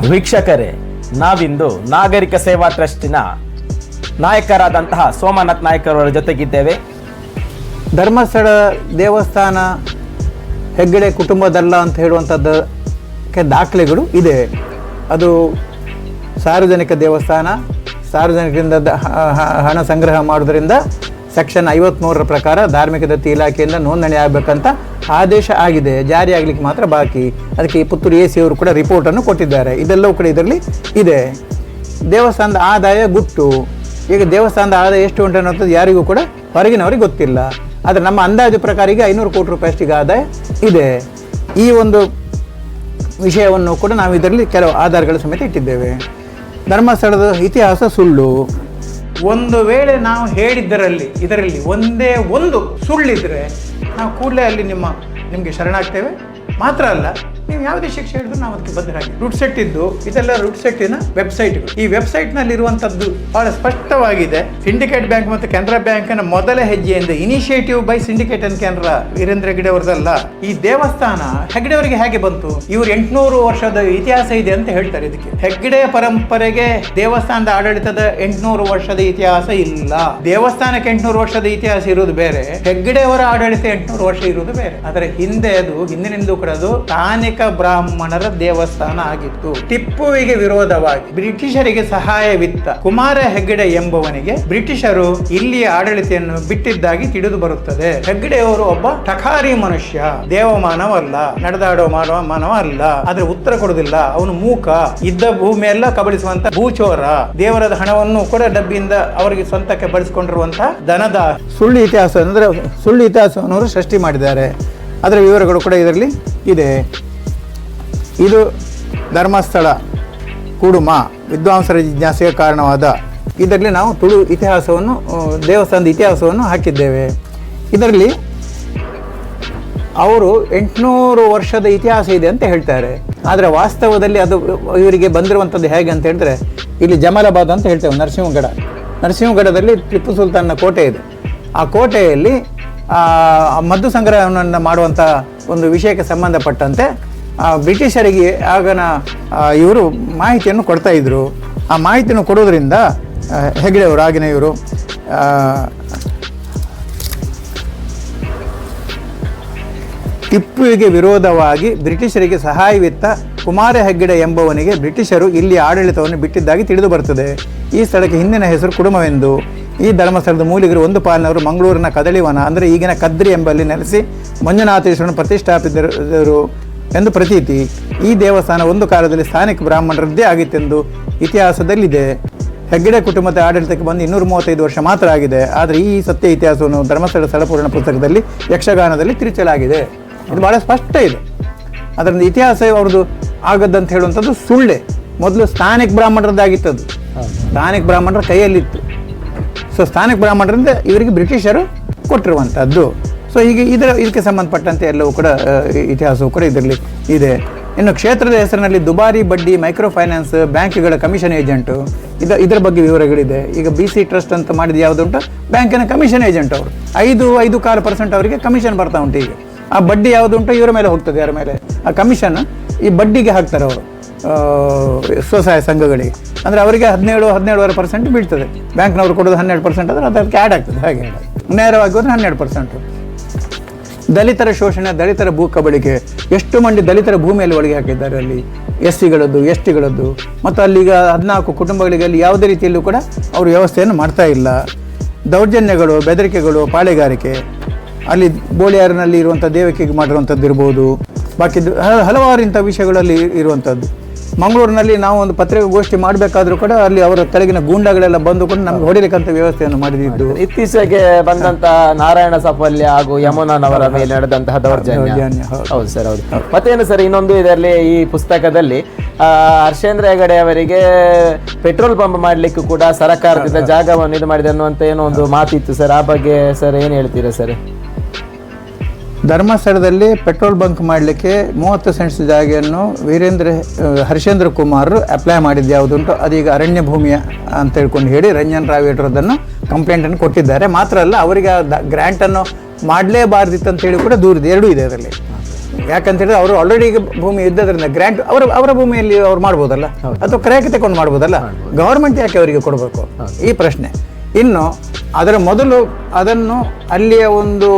ವೀಕ್ಷಕರೇ, ನಾವಿಂದು ನಾಗರಿಕ ಸೇವಾ ಟ್ರಸ್ಟಿನ ನಾಯಕರಾದಂತಹ ಸೋಮನಾಥ್ ನಾಯ್ಕರವರ ಜೊತೆಗಿದ್ದೇವೆ. ಧರ್ಮಸ್ಥಳ ದೇವಸ್ಥಾನ, ಹೆಗ್ಗಡೆ ಕುಟುಂಬದಲ್ಲ ಅಂತ ಹೇಳುವಂಥದ್ದಕ್ಕೆ ದಾಖಲೆಗಳು ಇದೆ. ಅದು ಸಾರ್ವಜನಿಕ ದೇವಸ್ಥಾನ, ಸಾರ್ವಜನಿಕರಿಂದ ಹಣ ಸಂಗ್ರಹ ಮಾಡೋದ್ರಿಂದ ಸೆಕ್ಷನ್ ಐವತ್ತ್ಮೂರರ ಪ್ರಕಾರ ಧಾರ್ಮಿಕ ದತ್ತಿ ಇಲಾಖೆಯಿಂದ ನೋಂದಣಿ ಆಗಬೇಕಂತ ಆದೇಶ ಆಗಿದೆ. ಜಾರಿ ಆಗಲಿಕ್ಕೆ ಮಾತ್ರ ಬಾಕಿ. ಅದಕ್ಕೆ ಈ ಪುತ್ತೂರು ಎ ಸಿ ಅವರು ಕೂಡ ರಿಪೋರ್ಟನ್ನು ಕೊಟ್ಟಿದ್ದಾರೆ. ಇದೆಲ್ಲವೂ ಕೂಡ ಇದರಲ್ಲಿ ಇದೆ. ದೇವಸ್ಥಾನದ ಆದಾಯ ಗುಟ್ಟು. ಈಗ ದೇವಸ್ಥಾನದ ಆದಾಯ ಎಷ್ಟು ಉಂಟು ಅನ್ನೋದು ಯಾರಿಗೂ ಕೂಡ ಹೊರಗಿನವರಿಗೆ ಗೊತ್ತಿಲ್ಲ. ಆದರೆ ನಮ್ಮ ಅಂದಾಜು ಪ್ರಕಾರ ಈಗ ಐನೂರು ಕೋಟಿ ರೂಪಾಯಿ ಅಷ್ಟಿಗೆ ಆದಾಯ ಇದೆ. ಈ ಒಂದು ವಿಷಯವನ್ನು ಕೂಡ ನಾವು ಇದರಲ್ಲಿ ಕೆಲವು ಆಧಾರಗಳ ಸಮೇತ ಇಟ್ಟಿದ್ದೇವೆ. ಧರ್ಮಸ್ಥಳದ ಇತಿಹಾಸ ಸುಳ್ಳು. ಒಂದು ವೇಳೆ ನಾವು ಹೇಳಿದ್ದರಲ್ಲಿ, ಇದರಲ್ಲಿ ಒಂದೇ ಒಂದು ಸುಳ್ಳಿದ್ರೆ ನಾವು ಕೂಡಲೇ ಅಲ್ಲಿ ನಿಮ್ಮ ನಿಮಗೆ ಶರಣಾಗ್ತೇವೆ. ಮಾತ್ರ ಅಲ್ಲ ನೀವು ಯಾವುದೇ ಶಿಕ್ಷೆ ಹೇಳಿದ್ರು ನಾವು ಅದಕ್ಕೆ ಬದ್ಧರಾಗಿ. ರೂಟ್ ಸೆಟ್ ಇದ್ದು, ಇದೆಲ್ಲ ರೂಟ್ ಸೆಟ್ಟಿನ ವೆಬ್ಸೈಟ್ಗಳು ಈ ವೆಬ್ಸೈಟ್ನಲ್ಲಿ ಇರುವಂತದ್ದು ಬಹಳ ಸ್ಪಷ್ಟವಾಗಿದೆ. ಸಿಂಡಿಕೇಟ್ ಬ್ಯಾಂಕ್ ಮತ್ತು ಕೆನರಾ ಬ್ಯಾಂಕಿನ ಮೊದಲ ಹೆಜ್ಜೆಯಿಂದ initiative by Syndicate and Canara Veerendra Hegde ಅವರದಲ್ಲ ಈ ದೇವಸ್ಥಾನ ಹೆಗ್ಡೆ ಅವರಿಗೆ ಹೇಗೆ ಬಂತು? ಇವರು ಎಂಟುನೂರು ವರ್ಷದ ಇತಿಹಾಸ ಇದೆ ಅಂತ ಹೇಳ್ತಾರೆ ಇದಕ್ಕೆ. ಹೆಗ್ಡೆ ಪರಂಪರೆಗೆ ದೇವಸ್ಥಾನದ ಆಡಳಿತದ ಎಂಟುನೂರು ವರ್ಷದ ಇತಿಹಾಸ ಇಲ್ಲ. ದೇವಸ್ಥಾನಕ್ಕೆ ಎಂಟುನೂರು ವರ್ಷದ ಇತಿಹಾಸ ಇರುವುದು ಬೇರೆ. ಹೆಗ್ಡೆ ಅವರ ಆಡಳಿತ ಎಂಟುನೂರು ವರ್ಷ ಇರುವುದು ಬೇರೆ. ಆದರೆ ಹಿಂದೆ ಅದು ಹಿಂದಿನಿಂದ ಕೂಡ ಅದು ಸ್ಥಾನಿಕ ಬ್ರಾಹ್ಮಣರ ದೇವಸ್ಥಾನ ಆಗಿತ್ತು. ಟಿಪ್ಪುವಿಗೆ ವಿರೋಧವಾಗಿ ಬ್ರಿಟಿಷರಿಗೆ ಸಹಾಯವಿತ್ತ ಕುಮಾರ ಹೆಗ್ಗಡೆ ಎಂಬುವನಿಗೆ ಬ್ರಿಟಿಷರು ಇಲ್ಲಿಯ ಆಡಳಿತೆಯನ್ನು ಬಿಟ್ಟಿದ್ದಾಗಿ ತಿಳಿದು ಬರುತ್ತದೆ. ಹೆಗ್ಗಡೆಯವರು ಒಬ್ಬ ಟಕಾರಿ ಮನುಷ್ಯ, ದೇವಮಾನವಲ್ಲ, ನಡೆದಾಡೋ ಮಾನವ ಮಾನವ ಅಲ್ಲ ಆದ್ರೆ ಉತ್ತರ ಕೊಡುದಿಲ್ಲ ಅವನು ಮೂಕ, ಇದ್ದ ಭೂಮಿಯೆಲ್ಲ ಕಬಳಿಸುವಂತ ಭೂಚೋರ, ದೇವರದ ಹಣವನ್ನು ಕೂಡ ಡಬ್ಬಿಯಿಂದ ಅವರಿಗೆ ಸ್ವಂತಕ್ಕೆ ಬಳಸಿಕೊಂಡಿರುವಂತಹ ದನದ ಸುಳ್ಳು ಇತಿಹಾಸ ಅಂದ್ರೆ ಸುಳ್ಳು ಇತಿಹಾಸವನ್ನು ಸೃಷ್ಟಿ ಮಾಡಿದ್ದಾರೆ. ಅದರ ವಿವರಗಳು ಕೂಡ ಇದರಲ್ಲಿ ಇದೆ. ಇದು ಧರ್ಮಸ್ಥಳ, ಕುಡುಮ, ವಿದ್ವಾಂಸರ ಜಿಜ್ಞಾಸೆಗೆ ಕಾರಣವಾದ ಇದರಲ್ಲಿ ನಾವು ತುಳು ಇತಿಹಾಸವನ್ನು ದೇವಸ್ಥಾನದ ಇತಿಹಾಸವನ್ನು ಹಾಕಿದ್ದೇವೆ. ಇದರಲ್ಲಿ ಅವರು ಎಂಟುನೂರು ವರ್ಷದ ಇತಿಹಾಸ ಇದೆ ಅಂತ ಹೇಳ್ತಾರೆ. ಆದರೆ ವಾಸ್ತವದಲ್ಲಿ ಅದು ಇವರಿಗೆ ಬಂದಿರುವಂಥದ್ದು ಹೇಗೆ ಅಂತ ಹೇಳಿದ್ರೆ, ಇಲ್ಲಿ ಜಮಲಾಬಾದ್ ಅಂತ ಹೇಳ್ತೇವೆ ನರಸಿಂಹಗಡ. ನರಸಿಂಹಗಡದಲ್ಲಿ ಟಿಪ್ಪು ಸುಲ್ತಾನ್ನ ಕೋಟೆ ಇದೆ. ಆ ಕೋಟೆಯಲ್ಲಿ ಮದ್ದು ಸಂಗ್ರಹವನ್ನು ಮಾಡುವಂಥ ಒಂದು ವಿಷಯಕ್ಕೆ ಸಂಬಂಧಪಟ್ಟಂತೆ ಬ್ರಿಟಿಷರಿಗೆ ಆಗನ ಇವರು ಮಾಹಿತಿಯನ್ನು ಕೊಡ್ತಾ ಇದ್ರು. ಆ ಮಾಹಿತಿಯನ್ನು ಕೊಡೋದ್ರಿಂದ ಹೆಗ್ಡೆಯವರು ಆಗಿನ ಇವರು ಟಿಪ್ಪುವಿಗೆ ವಿರೋಧವಾಗಿ ಬ್ರಿಟಿಷರಿಗೆ ಸಹಾಯವಿತ್ತ ಕುಮಾರ ಹೆಗ್ಗಡೆ ಎಂಬವನಿಗೆ ಬ್ರಿಟಿಷರು ಇಲ್ಲಿ ಆಡಳಿತವನ್ನು ಬಿಟ್ಟಿದ್ದಾಗಿ ತಿಳಿದು ಬರುತ್ತದೆ ಈ ಸ್ಥಳಕ್ಕೆ ಹಿಂದಿನ ಹೆಸರು ಕುಡುಮವೆಂದು. ಈ ಧರ್ಮಸ್ಥಳದ ಮೂಲಿಗರು ಒಂದು ಪಾಲಿನವರು ಮಂಗಳೂರಿನ ಕದಳಿವನ, ಅಂದರೆ ಈಗಿನ ಕದ್ರಿ ಎಂಬಲ್ಲಿ ನೆಲೆಸಿ ಮಂಜುನಾಥೇಶ್ವರನ್ನು ಪ್ರತಿಷ್ಠಾಪಿಸಿದರು ಎಂದು ಪ್ರತೀತಿ ಈ ದೇವಸ್ಥಾನ ಒಂದು ಕಾಲದಲ್ಲಿ ಸ್ಥಾನಿಕ ಬ್ರಾಹ್ಮಣರದ್ದೇ ಆಗಿತ್ತೆಂದು ಇತಿಹಾಸದಲ್ಲಿದೆ. ಹೆಗ್ಗಡೆ ಕುಟುಂಬದ ಆಡಳಿತಕ್ಕೆ ಬಂದು ಇನ್ನೂರ ಮೂವತ್ತೈದು ವರ್ಷ ಮಾತ್ರ ಆಗಿದೆ. ಆದರೆ ಈ ಸತ್ಯ ಇತಿಹಾಸವನ್ನು ಧರ್ಮಸ್ಥಳ ಸ್ಥಳಪೂರ್ಣ ಪುಸ್ತಕದಲ್ಲಿ, ಯಕ್ಷಗಾನದಲ್ಲಿ ತಿರುಚಲಾಗಿದೆ. ಇದು ಬಹಳ ಸ್ಪಷ್ಟ ಇದೆ. ಅದರಿಂದ ಇತಿಹಾಸ ಅವ್ರದ್ದು ಆಗದ್ದಂತ ಹೇಳುವಂಥದ್ದು ಸುಳ್ಳೆ. ಮೊದಲು ಸ್ಥಾನಿಕ ಬ್ರಾಹ್ಮಣರದ್ದಾಗಿತ್ತದು. ಸ್ಥಾನಿಕ ಬ್ರಾಹ್ಮಣರ ಕೈಯಲ್ಲಿತ್ತು. ಸೊ ಸ್ಥಾನಿಕ ಬ್ರಾಹ್ಮಣರಿಂದ ಇವರಿಗೆ ಬ್ರಿಟಿಷರು ಕೊಟ್ಟಿರುವಂಥದ್ದು. ಸೊ ಹೀಗೆ ಇದರ ಇದಕ್ಕೆ ಸಂಬಂಧಪಟ್ಟಂತೆ ಎಲ್ಲವೂ ಕೂಡ ಇತಿಹಾಸವು ಕೂಡ ಇದರಲ್ಲಿ ಇದೆ. ಇನ್ನು ಕ್ಷೇತ್ರದ ಹೆಸರಿನಲ್ಲಿ ದುಬಾರಿ ಬಡ್ಡಿ ಮೈಕ್ರೋ ಫೈನಾನ್ಸ್ ಬ್ಯಾಂಕ್ಗಳ ಕಮಿಷನ್ ಏಜೆಂಟು, ಇದ, ಇದರ ಬಗ್ಗೆ ವಿವರಗಳಿದೆ. ಈಗ ಬಿ ಸಿ ಟ್ರಸ್ಟ್ ಅಂತ ಮಾಡಿದ ಯಾವುದುಂಟು ಬ್ಯಾಂಕಿನ ಕಮಿಷನ್ ಏಜೆಂಟ್ ಅವರು. ಐದು ಐದು ಕಾಲು ಪರ್ಸೆಂಟ್ ಅವರಿಗೆ ಕಮಿಷನ್ ಬರ್ತಾ ಉಂಟು ಈಗ. ಆ ಬಡ್ಡಿ ಯಾವುದುಂಟು ಇವರ ಮೇಲೆ ಹೋಗ್ತದೆ ಯಾರ ಮೇಲೆ? ಆ ಕಮಿಷನ್ ಈ ಬಡ್ಡಿಗೆ ಹಾಕ್ತಾರೆ ಅವರು ಸ್ವಸಹಾಯ ಸಂಘಗಳಿಗೆ. ಅಂದರೆ ಅವರಿಗೆ ಹದಿನೇಳು, ಹದಿನೇಳುವರೆ ಪರ್ಸೆಂಟ್ ಬೀಳ್ತದೆ. ಬ್ಯಾಂಕ್ನವರು ಕೊಡೋದು ಹನ್ನೆರಡು ಪರ್ಸೆಂಟ್ ಆದರೆ ಅದಕ್ಕೆ ಆ್ಯಡ್ ಆಗ್ತದೆ. ಹಾಗೆ ನೇರವಾಗಿ ಹೋದರೆ ಹನ್ನೆರಡು ಪರ್ಸೆಂಟು. ದಲಿತರ ಶೋಷಣೆ, ದಲಿತರ ಭೂ ಕಬಳಿಕೆ ಎಷ್ಟು ಮಂದಿ ದಲಿತರ ಭೂಮಿಯಲ್ಲಿ ಒಳಗೆ ಹಾಕಿದ್ದಾರೆ ಅಲ್ಲಿ? ಎಸ್ ಸಿಗಳದ್ದು ಎಸ್ ಟಿಗಳದ್ದು ಮತ್ತು ಅಲ್ಲಿಗ ಹದಿನಾಲ್ಕು ಕುಟುಂಬಗಳಿಗೆ ಅಲ್ಲಿ ಯಾವುದೇ ರೀತಿಯಲ್ಲೂ ಕೂಡ ಅವರು ವ್ಯವಸ್ಥೆಯನ್ನು ಮಾಡ್ತಾ ಇಲ್ಲ. ದೌರ್ಜನ್ಯಗಳು, ಬೆದರಿಕೆಗಳು, ಪಾಳೆಗಾರಿಕೆ. ಅಲ್ಲಿ ಬೋಳಿಯಾರಿನಲ್ಲಿ ಇರುವಂಥ ದೇವಕಿಗೆ ಮಾಡಿರುವಂಥದ್ದು ಇರ್ಬೋದು. ಬಾಕಿ ಹಲವಾರು ಇಂಥ ವಿಷಯಗಳಲ್ಲಿ ಇರುವಂಥದ್ದು. ಮಂಗಳೂರಿನಲ್ಲಿ ನಾವು ಒಂದು ಪತ್ರಿಕಾಗೋಷ್ಠಿ ಮಾಡಬೇಕಾದ್ರೂ ಕೂಡ ಅಲ್ಲಿ ಅವರ ಕೆಳಗಿನ ಗೂಂಡಾಗಳೆಲ್ಲ ಬಂದು ಕೂಡ ನಮ್ಗೆ ಹೊಡಿಲಿಕ್ಕಂತ ವ್ಯವಸ್ಥೆಯನ್ನು ಮಾಡಿದ್ದು ಇತ್ತೀಚೆಗೆ ಬಂದಂತ ನಾರಾಯಣ ಸಾಫಲ್ಯ ಹಾಗೂ ಯಮುನಾನವರ ಮೇಲೆ ನಡೆದಂತಹ ದೌರ್ಜನ್ಯ. ಹೌದು. ಸರ್ ಹೌದು. ಮತ್ತೇನು ಸರ್ ಇನ್ನೊಂದು ಇದರಲ್ಲಿ ಈ ಪುಸ್ತಕದಲ್ಲಿ ಹರ್ಷೇಂದ್ರ ಹೆಗಡೆ ಅವರಿಗೆ ಪೆಟ್ರೋಲ್ ಪಂಪ್ ಮಾಡಲಿಕ್ಕೂ ಕೂಡ ಸರ್ಕಾರದಿಂದ ಜಾಗವನ್ನು ಇದು ಮಾಡಿದೆ ಅನ್ನುವಂತ ಏನೋ ಒಂದು ಮಾತಿತ್ತು ಸರ್. ಆ ಬಗ್ಗೆ ಸರ್ ಏನು ಹೇಳ್ತೀರಾ ಸರ್? ಧರ್ಮಸ್ಥಳದಲ್ಲಿ ಪೆಟ್ರೋಲ್ ಬಂಕ್ ಮಾಡಲಿಕ್ಕೆ ಮೂವತ್ತು ಸೆಂಟ್ಸ್ ಜಾಗೆಯನ್ನು ವೀರೇಂದ್ರ ಹರಿಶೇಂದ್ರ ಹರ್ಷೇಂದ್ರ ಕುಮಾರ್ ಅಪ್ಲೈ ಮಾಡಿದ್ದು ಯಾವುದುಂಟು ಅದೀಗ ಅರಣ್ಯ ಭೂಮಿಯ ಅಂತ ಹೇಳ್ಕೊಂಡು ಹೇಳಿ ರಂಜನ್ ರಾವ್ ಅದನ್ನು ಕಂಪ್ಲೇಂಟನ್ನು ಕೊಟ್ಟಿದ್ದಾರೆ. ಮಾತ್ರ ಅಲ್ಲ ಅವರಿಗೆ ಗ್ರ್ಯಾಂಟನ್ನು ಮಾಡಲೇಬಾರ್ದಿತ್ತು ಅಂತೇಳಿ ಕೂಡ ದೂರಿದೆ. ಎರಡೂ ಇದೆ ಅದರಲ್ಲಿ. ಯಾಕಂತ ಹೇಳಿದ್ರೆ ಅವರು ಆಲ್ರೆಡಿ ಈಗ ಭೂಮಿ ಇದ್ದದ್ರಿಂದ ಗ್ರ್ಯಾಂಟ್ ಅವರ ಅವರ ಭೂಮಿಯಲ್ಲಿ ಅವ್ರು ಮಾಡ್ಬೋದಲ್ಲ? ಅಥವಾ ಕ್ರಯಕ್ಕೆ ತಗೊಂಡು ಮಾಡ್ಬೋದಲ್ಲ? ಗೌರ್ಮೆಂಟ್ ಯಾಕೆ ಅವರಿಗೆ ಕೊಡಬೇಕು? ಈ ಪ್ರಶ್ನೆ. ಇನ್ನು ಅದರ ಮೊದಲು ಅದನ್ನು ಅಲ್ಲಿಯ ಒಂದು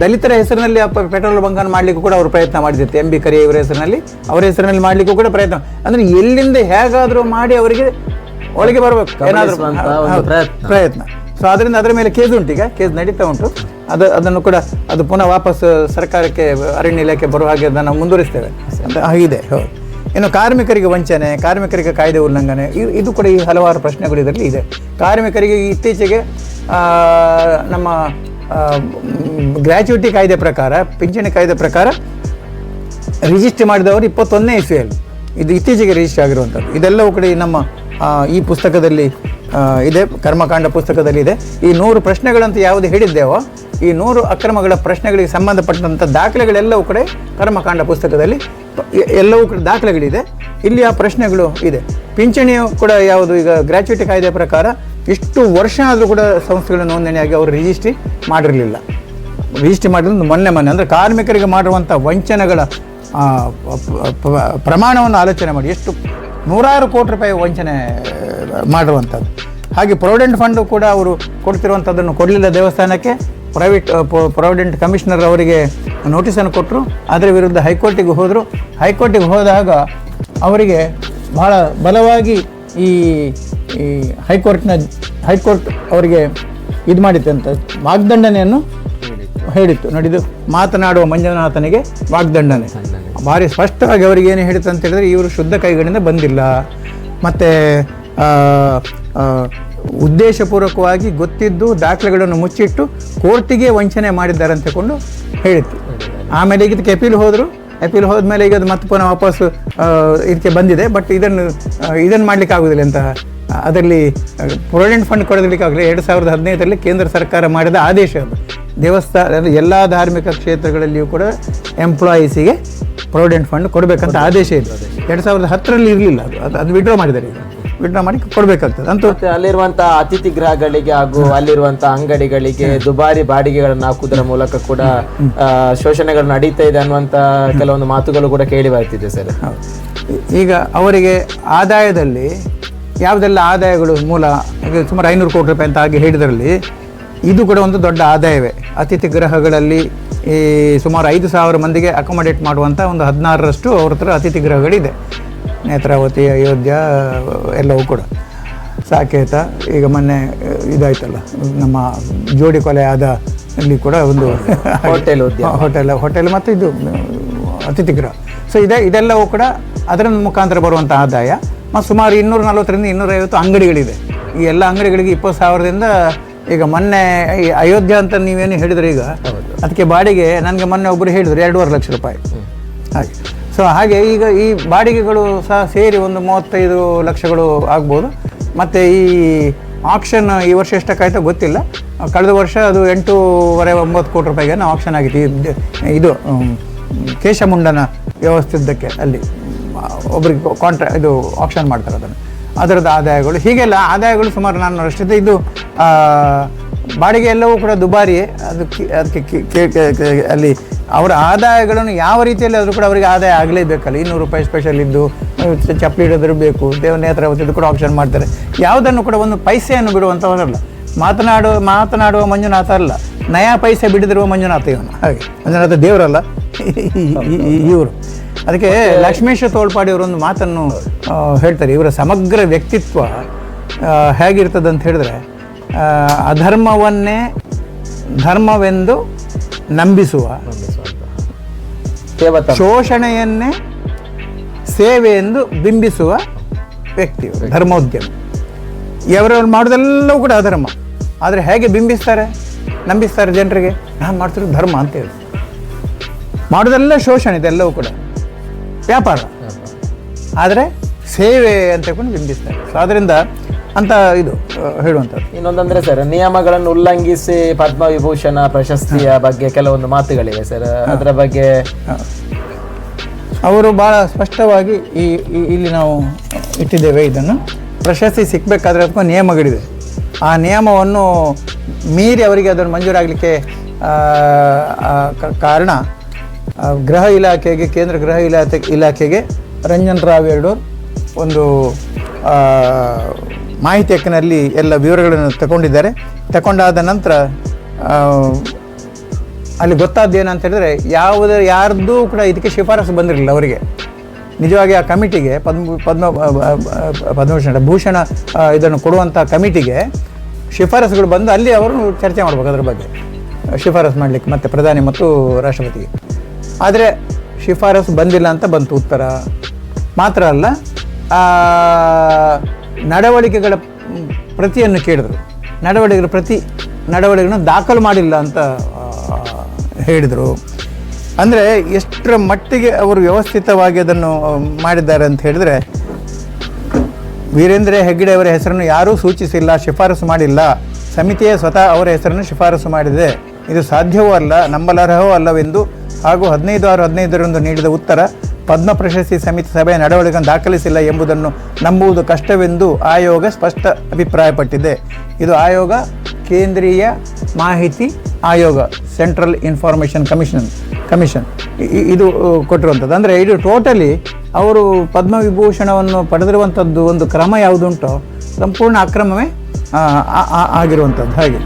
ದಲಿತರ ಹೆಸರಿನಲ್ಲಿ ಪೆಟ್ರೋಲ್ ಬಂಕನ್ನು ಮಾಡಲಿಕ್ಕೂ ಕೂಡ ಅವರು ಪ್ರಯತ್ನ ಮಾಡಿದಿತ್ತು ಎಂ ಬಿ ಕರಿ ಇವರ ಹೆಸರಿನಲ್ಲಿ ಅವರ ಹೆಸರಿನಲ್ಲಿ ಮಾಡಲಿಕ್ಕೂ ಕೂಡ ಪ್ರಯತ್ನ. ಅಂದ್ರೆ ಎಲ್ಲಿಂದ ಹೇಗಾದರೂ ಮಾಡಿ ಅವರಿಗೆ ಒಳಗೆ ಬರಬೇಕು. ಏನಾದರೂ. ಪ್ರಯತ್ನ. ಸೊ ಅದರಿಂದ ಅದರ ಮೇಲೆ ಕೇಸ್ ಉಂಟು ಈಗ. ಕೇಸ್ ನಡೀತಾ ಉಂಟು. ಅದು ಅದನ್ನು ಕೂಡ ಅದು ಪುನಃ ವಾಪಸ್ ಸರ್ಕಾರಕ್ಕೆ ಅರಣ್ಯ ಇಲಾಖೆ ಬರುವ ಹಾಗೆ ಅದನ್ನು ಮುಂದುವರಿಸ್ತೇವೆ. ಅಂತ ಆಗಿದೆ ಹೌದು. ಇನ್ನು ಕಾರ್ಮಿಕರಿಗೆ ವಂಚನೆ, ಕಾರ್ಮಿಕರಿಗೆ ಕಾಯ್ದೆ ಉಲ್ಲಂಘನೆ ಇದು ಕೂಡ ಈ ಹಲವಾರು ಪ್ರಶ್ನೆಗಳು ಇದರಲ್ಲಿ ಇದೆ. ಕಾರ್ಮಿಕರಿಗೆ ಇತ್ತೀಚೆಗೆ ನಮ್ಮ ಗ್ರ್ಯಾಚ್ಯುಟಿ ಕಾಯ್ದೆ ಪ್ರಕಾರ, ಪಿಂಚಣಿ ಕಾಯ್ದೆ ಪ್ರಕಾರ ರಿಜಿಸ್ಟರ್ ಮಾಡಿದವರು ಇಪ್ಪತ್ತೊಂದನೇ ಇಸ್ವಿಯಲ್ಲಿ. ಇದು ಇತ್ತೀಚೆಗೆ ರಿಜಿಸ್ಟರ್ ಆಗಿರುವಂಥದ್ದು. ಇದೆಲ್ಲವೂ ಕೂಡ ನಮ್ಮ ಈ ಪುಸ್ತಕದಲ್ಲಿ ಇದೆ, ಕರ್ಮಕಾಂಡ ಪುಸ್ತಕದಲ್ಲಿ ಇದೆ. ಈ ನೂರು ಪ್ರಶ್ನೆಗಳಂತ ಯಾವುದು ಹೇಳಿದ್ದೇವೋ, ಈ ನೂರು ಅಕ್ರಮಗಳ ಪ್ರಶ್ನೆಗಳಿಗೆ ಸಂಬಂಧಪಟ್ಟಂಥ ದಾಖಲೆಗಳೆಲ್ಲವೂ ಕೂಡ ಕರ್ಮಕಾಂಡ ಪುಸ್ತಕದಲ್ಲಿ ಎಲ್ಲವೂ ಕೂಡ ದಾಖಲೆಗಳಿದೆ. ಇಲ್ಲಿ ಆ ಪ್ರಶ್ನೆಗಳು ಇದೆ. ಪಿಂಚಣಿಯು ಕೂಡ ಯಾವುದು? ಈಗ ಗ್ರ್ಯಾಚ್ಯುಟಿ ಕಾಯ್ದೆ ಪ್ರಕಾರ ಇಷ್ಟು ವರ್ಷ ಆದರೂ ಕೂಡ ಸಂಸ್ಥೆಗಳ ನೋಂದಣಿಯಾಗಿ ಅವರು ರಿಜಿಸ್ಟ್ರಿ ಮಾಡಿರಲಿಲ್ಲ. ರಿಜಿಸ್ಟ್ರಿ ಮಾಡಿರೋದು ಮೊನ್ನೆ ಮೊನ್ನೆ. ಅಂದರೆ ಕಾರ್ಮಿಕರಿಗೆ ಮಾಡಿರುವಂಥ ವಂಚನೆಗಳ ಪ್ರಮಾಣವನ್ನು ಆಲೋಚನೆ ಮಾಡಿ. ಎಷ್ಟು ನೂರಾರು ಕೋಟಿ ರೂಪಾಯಿ ವಂಚನೆ ಮಾಡಿರುವಂಥದ್ದು. ಹಾಗೆ ಪ್ರೊವಿಡೆಂಟ್ ಫಂಡು ಕೂಡ ಅವರು ಕೊಡ್ತಿರುವಂಥದ್ದನ್ನು ಕೊಡಲಿಲ್ಲ ದೇವಸ್ಥಾನಕ್ಕೆ. ಪ್ರೈವೇಟ್ ಪ್ರಾವಿಡೆಂಟ್ ಕಮಿಷನರ್ ಅವರಿಗೆ ನೋಟಿಸನ್ನು ಕೊಟ್ಟರು ಅದರ ವಿರುದ್ಧ ಹೈಕೋರ್ಟಿಗೆ ಹೋದರು. ಹೈಕೋರ್ಟಿಗೆ ಹೋದಾಗ ಅವರಿಗೆ ಬಹಳ ಬಲವಾಗಿ ಈ ಈ ಹೈಕೋರ್ಟ್ನ, ಹೈಕೋರ್ಟ್ ಅವರಿಗೆ ಇದು ಮಾಡಿತ್ತು ಅಂತ ವಾಗ್ದಂಡನೆಯನ್ನು ಹೇಳಿತ್ತು. ನೋಡಿದ್ದು ಮಾತನಾಡುವ ಮಂಜುನಾಥನಿಗೆ ವಾಗ್ದಂಡನೆ. ಭಾರಿ ಸ್ಪಷ್ಟವಾಗಿ ಅವರಿಗೆ ಏನು ಹೇಳಿತು ಅಂತ ಹೇಳಿದ್ರೆ ಇವರು ಶುದ್ಧ ಕೈಗಳಿಂದ ಬಂದಿಲ್ಲ. ಮತ್ತು ಉದ್ದೇಶಪೂರ್ವಕವಾಗಿ ಗೊತ್ತಿದ್ದು, ದಾಖಲೆಗಳನ್ನು ಮುಚ್ಚಿಟ್ಟು ಕೋರ್ಟಿಗೆ ವಂಚನೆ ಮಾಡಿದ್ದಾರೆ ಅಂತಕೊಂಡು ಹೇಳಿತ್ತು ಆಮೇಲೆ ಈಗ ಇದಕ್ಕೆ ಅಪೀಲ್ ಹೋದರು. ಅಪೀಲ್ ಹೋದ್ಮೇಲೆ ಈಗ ಅದು ಮತ್ತೆ ಪುನಃ ವಾಪಸ್ಸು ಇದಕ್ಕೆ ಬಂದಿದೆ. ಬಟ್ ಇದನ್ನು ಇದನ್ನು ಮಾಡಲಿಕ್ಕೆ ಆಗೋದಿಲ್ಲ ಅಂತ ಅದರಲ್ಲಿ ಪ್ರೊವಿಡೆಂಟ್ ಫಂಡ್ ಕೊಡಲಿಕ್ಕಾಗಲಿ ಎರಡು ಸಾವಿರದ ಹದಿನೈದರಲ್ಲಿ ಕೇಂದ್ರ ಸರ್ಕಾರ ಮಾಡಿದ ಆದೇಶ ಅದು. ದೇವಸ್ಥಾನ ಎಲ್ಲ ಧಾರ್ಮಿಕ ಕ್ಷೇತ್ರಗಳಲ್ಲಿಯೂ ಕೂಡ ಎಂಪ್ಲಾಯೀಸಿಗೆ ಪ್ರೊವಿಡೆಂಟ್ ಫಂಡ್ ಕೊಡಬೇಕಂತ ಆದೇಶ ಇದೆ. ಎರಡು ಸಾವಿರದ ಹತ್ತರಲ್ಲಿ ಇರಲಿಲ್ಲ ಅದು. ಅದು ವಿಡ್ರಾ ಮಾಡಿದ್ದಾರೆ ಈಗ. ವಿಡ್ರಾ ಮಾಡಿ ಕೊಡಬೇಕಾಗ್ತದೆ. ಅಂತೂ ಮತ್ತೆ ಅಲ್ಲಿರುವಂತಹ ಅತಿಥಿ ಗೃಹಗಳಿಗೆ ಹಾಗೂ ಅಲ್ಲಿರುವಂತಹ ಅಂಗಡಿಗಳಿಗೆ ದುಬಾರಿ ಬಾಡಿಗೆಗಳನ್ನು ಹಾಕುವುದರ ಮೂಲಕ ಕೂಡ ಆ, ಶೋಷಣೆಗಳು ನಡೀತಾ ಇದೆ ಅನ್ನುವಂತ ಕೆಲವೊಂದು ಮಾತುಗಳು ಕೂಡ ಕೇಳಿ ಬರ್ತಿದೆ ಸರ್. ಹೌದು. ಈಗ ಅವರಿಗೆ ಆದಾಯದಲ್ಲಿ ಯಾವುದೆಲ್ಲ ಆದಾಯಗಳು ಮೂಲ ಈಗ ಸುಮಾರು ಐನೂರು ಕೋಟಿ ರೂಪಾಯಿ ಅಂತ ಹಾಗೆ ಹೇಳಿದ್ರಲ್ಲಿ ಇದು ಕೂಡ ಒಂದು ದೊಡ್ಡ ಆದಾಯವೇ. ಅತಿಥಿ ಗೃಹಗಳಲ್ಲಿ ಈ ಸುಮಾರು ಐದು ಸಾವಿರ ಮಂದಿಗೆ ಅಕೊಮೊಡೇಟ್ ಮಾಡುವಂಥ ಒಂದು ಹದಿನಾರರಷ್ಟು ಅವ್ರ ಹತ್ರ ಅತಿಥಿ ಗೃಹಗಳಿದೆ. ನೇತ್ರಾವತಿ ಅಯೋಧ್ಯ ಎಲ್ಲವೂ ಕೂಡ. ಸಾಕೇತ ಈಗ ಮೊನ್ನೆ ಇದಾಯ್ತಲ್ಲ. ನಮ್ಮ ಜೋಡಿ ಕೊಲೆ ಆದ ಅಲ್ಲಿ ಕೂಡ ಒಂದು ಹೋಟೆಲ್ ಹೋಟೆಲ್ ಹೋಟೆಲ್ ಮತ್ತು ಇದು ಅತಿಥಿಗೃಹ ಸೊ ಇದೆ ಇದೆಲ್ಲವೂ ಕೂಡ ಅದರ ಮುಖಾಂತರ ಬರುವಂಥ ಆದಾಯ. ಮತ್ತು ಸುಮಾರು ಇನ್ನೂರ ನಲ್ವತ್ತರಿಂದ ಇನ್ನೂರೈವತ್ತು ಅಂಗಡಿಗಳಿದೆ ಈ ಎಲ್ಲ ಅಂಗಡಿಗಳಿಗೆ ಇಪ್ಪತ್ತು ಸಾವಿರದಿಂದ ಈಗ ಮೊನ್ನೆ ಈ ಅಯೋಧ್ಯ ಅಂತ ನೀವೇನು ಹೇಳಿದ್ರೆ ಈಗ ಅದಕ್ಕೆ ಬಾಡಿಗೆ ನನಗೆ ಮೊನ್ನೆ ಒಬ್ಬರು ಹೇಳಿದ್ರು ಎರಡೂವರೆ ಲಕ್ಷ ರೂಪಾಯಿ. ಹಾಗೆ. ಸೊ ಹಾಗೆ ಈಗ ಈ ಬಾಡಿಗೆಗಳು ಸಹ ಸೇರಿ ಒಂದು ಮೂವತ್ತೈದು ಲಕ್ಷಗಳು ಆಗ್ಬೋದು. ಮತ್ತು ಈ ಆಕ್ಷನ್ ಈ ವರ್ಷ ಎಷ್ಟಕ್ಕಾಯ್ತೋ ಗೊತ್ತಿಲ್ಲ. ಕಳೆದ ವರ್ಷ ಅದು ಎಂಟೂವರೆ ಒಂಬತ್ತು ಕೋಟಿ ರೂಪಾಯಿಗೆ ಆಕ್ಷನ್ ಆಗಿತ್ತು. ಇದು ಕೇಶ ಕೇಶಮುಂಡನ ವ್ಯವಸ್ಥಿದ್ದಕ್ಕೆ ಅಲ್ಲಿ ಒಬ್ರಿಗೆ ಕಾಂಟ್ರಾ ಇದು ಆಕ್ಷನ್ ಮಾಡ್ತಾರೆ ಅದನ್ನು. ಅದರದ್ದು ಆದಾಯಗಳು, ಹೀಗೆಲ್ಲ ಆದಾಯಗಳು ಸುಮಾರು ನಾನು ಅಷ್ಟಿದೆ ಇದು ಬಾಡಿಗೆ ಎಲ್ಲವೂ ಕೂಡ ದುಬಾರಿ ಅದಕ್ಕೆ ಅದಕ್ಕೆ ಅಲ್ಲಿ ಅವರ ಆದಾಯಗಳನ್ನು ಯಾವ ರೀತಿಯಲ್ಲಿ ಆದರೂ ಕೂಡ ಅವರಿಗೆ ಆದಾಯ ಆಗಲೇಬೇಕಲ್ಲ. ಇನ್ನೂರು ರೂಪಾಯಿ ಸ್ಪೆಷಲ್ ಇದ್ದು ಚಪ್ಪಲಿ ಇಡೋದ್ರು ಬೇಕು, ದೇವನೇ ಹತ್ರ ಇದು ಕೂಡ ಆಪ್ಷನ್ ಮಾಡ್ತಾರೆ. ಯಾವುದನ್ನು ಕೂಡ ಒಂದು ಪೈಸೆಯನ್ನು ಬಿಡುವಂಥವರಲ್ಲ ಮಾತನಾಡುವ ಮಾತನಾಡುವ ಮಂಜುನಾಥ ಅಲ್ಲ. ನಯಾ ಪೈಸೆ ಬಿಡದಿರುವ ಮಂಜುನಾಥ ಇವನು. ಹಾಗೆ. ಮಂಜುನಾಥ ದೇವರಲ್ಲ. ಇವರು. ಅದಕ್ಕೆ ಲಕ್ಷ್ಮೇಶ ತೋಳ್ಪಾಡಿ ಅವರೊಂದು ಮಾತನ್ನು ಹೇಳ್ತಾರೆ. ಇವರ ಸಮಗ್ರ ವ್ಯಕ್ತಿತ್ವ ಹೇಗಿರ್ತದಂತ ಹೇಳಿದ್ರೆ ಅಧರ್ಮವನ್ನೇ ಧರ್ಮವೆಂದು ನಂಬಿಸುವ. ಶೋಷಣೆಯನ್ನೇ ಸೇವೆ ಎಂದು ಬಿಂಬಿಸುವ ವ್ಯಕ್ತಿ ಧರ್ಮೋದ್ಯಮಿ. ಇವರವ್ರು ಮಾಡೋದೆಲ್ಲವೂ ಕೂಡ ಅಧರ್ಮ. ಆದರೆ ಹೇಗೆ ಬಿಂಬಿಸ್ತಾರೆ? ನಂಬಿಸ್ತಾರೆ ಜನರಿಗೆ ನಾನು ಮಾಡ್ತಿರೋ ಧರ್ಮ ಅಂತ ಹೇಳಿ. ಮಾಡೋದೆಲ್ಲ ಶೋಷಣೆ ಇದೆಲ್ಲವೂ ಕೂಡ. ವ್ಯಾಪಾರ. ಆದರೆ ಸೇವೆ ಅಂತ ಬಿಂಬಿಸ್ತಾರೆ. ಸೊ ಅದರಿಂದ ಅಂತ ಇದು ಹೇಳುವಂಥದ್ದು. ಇನ್ನೊಂದಂದ್ರೆ ಸರ್ ನಿಯಮಗಳನ್ನು ಉಲ್ಲಂಘಿಸಿ ಪದ್ಮವಿಭೂಷಣ ಪ್ರಶಸ್ತಿಯ ಬಗ್ಗೆ ಕೆಲವೊಂದು ಮಾತುಗಳಿವೆ ಸರ್. ಅದರ ಬಗ್ಗೆ ಅವರು ಭಾಳ ಸ್ಪಷ್ಟವಾಗಿ ಈ ಈ- ಇಲ್ಲಿ ನಾವು ಇಟ್ಟಿದ್ದೇವೆ ಇದನ್ನು. ಪ್ರಶಸ್ತಿ ಸಿಕ್ಕಬೇಕಾದ್ರೆ ಅದಕ್ಕೂ ನಿಯಮಗಳಿದೆ. ಆ ನಿಯಮವನ್ನು ಮೀರಿ ಅವರಿಗೆ ಅದನ್ನು ಮಂಜೂರಾಗಲಿಕ್ಕೆ ಕಾರಣ ಆ, ಗೃಹ ಇಲಾಖೆಗೆ ಕೇಂದ್ರ ಗೃಹ ಇಲಾಖೆ ಇಲಾಖೆಗೆ ರಂಜನ್ ರಾವ್ ಎರಡೂರ್ ಒಂದು ಆ, ಮಾಹಿತಿ ಹಕ್ಕಿನಲ್ಲಿ ಎಲ್ಲ ವಿವರಗಳನ್ನು ತಗೊಂಡಿದ್ದಾರೆ. ತಗೊಂಡಾದ ನಂತರ ಅಲ್ಲಿ ಗೊತ್ತಾದ್ದು ಏನಂತ ಹೇಳಿದ್ರೆ, ಯಾವುದೇ, ಯಾರ್ದೂ ಕೂಡ ಇದಕ್ಕೆ ಶಿಫಾರಸು ಬಂದಿರಲಿಲ್ಲ ಅವರಿಗೆ. ನಿಜವಾಗಿ ಆ ಕಮಿಟಿಗೆ, ಪದ್ಮ ಪದ್ಮ ಪದ್ಮಭೂಷಣ, ಭೂಷಣ ಇದನ್ನು ಕೊಡುವಂಥ ಕಮಿಟಿಗೆ ಶಿಫಾರಸುಗಳು ಬಂದು ಅಲ್ಲಿ ಅವರು ಚರ್ಚೆ ಮಾಡ್ಬೇಕು ಅದ್ರ ಬಗ್ಗೆ. ಶಿಫಾರಸು ಮಾಡಲಿಕ್ಕೆ ಮತ್ತು ಪ್ರಧಾನಿ ಮತ್ತು ರಾಷ್ಟ್ರಪತಿಗೆ. ಆದರೆ ಶಿಫಾರಸು ಬಂದಿಲ್ಲ ಅಂತ ಬಂತು ಉತ್ತರ. ಮಾತ್ರ ಅಲ್ಲ ನಡವಳಿಕೆಗಳ ಪ್ರತಿಯನ್ನು ಕೇಳಿದರು. ನಡವಳಿಕೆಗಳ ಪ್ರತಿ ನಡವಳಿಕೆಗಳನ್ನು ದಾಖಲು ಮಾಡಿಲ್ಲ ಅಂತ ಹೇಳಿದರು. ಅಂದರೆ ಎಷ್ಟರ ಮಟ್ಟಿಗೆ ಅವರು ವ್ಯವಸ್ಥಿತವಾಗಿ ಅದನ್ನು ಮಾಡಿದ್ದಾರೆ ಅಂತ ಹೇಳಿದರೆ, ವೀರೇಂದ್ರ ಹೆಗ್ಗಡೆ ಅವರ ಹೆಸರನ್ನು ಯಾರೂ ಸೂಚಿಸಿಲ್ಲ, ಶಿಫಾರಸು ಮಾಡಿಲ್ಲ. ಸಮಿತಿಯೇ ಸ್ವತಃ ಅವರ ಹೆಸರನ್ನು ಶಿಫಾರಸು ಮಾಡಿದೆ. ಇದು ಸಾಧ್ಯವೂ ಅಲ್ಲ, ನಂಬಲರ್ಹವೂ ಅಲ್ಲವೆಂದು ಹಾಗೂ ಹದಿನೈದು ಆರು ಹದಿನೈದರಂದು ನೀಡಿದ ಉತ್ತರ ಪದ್ಮ ಪ್ರಶಸ್ತಿ ಸಮಿತಿ ಸಭೆಯ ನಡವಳಿಕೆಯನ್ನು ದಾಖಲಿಸಿಲ್ಲ ಎಂಬುದನ್ನು ನಂಬುವುದು ಕಷ್ಟವೆಂದು ಆಯೋಗ ಸ್ಪಷ್ಟ ಅಭಿಪ್ರಾಯಪಟ್ಟಿದೆ. ಇದು ಆಯೋಗ, ಕೇಂದ್ರೀಯ ಮಾಹಿತಿ ಆಯೋಗ, ಸೆಂಟ್ರಲ್ ಇನ್ಫಾರ್ಮೇಷನ್ ಕಮಿಷನ್ ಕಮಿಷನ್. ಇದು ಕೊಟ್ಟಿರುವಂಥದ್ದು. ಅಂದರೆ ಇದು ಟೋಟಲಿ ಅವರು ಪದ್ಮವಿಭೂಷಣವನ್ನು ಪಡೆದಿರುವಂಥದ್ದು ಒಂದು ಕ್ರಮ ಯಾವುದುಂಟೋ, ಸಂಪೂರ್ಣ ಅಕ್ರಮವೇ ಆಗಿರುವಂಥದ್ದು. ಹಾಗೆ.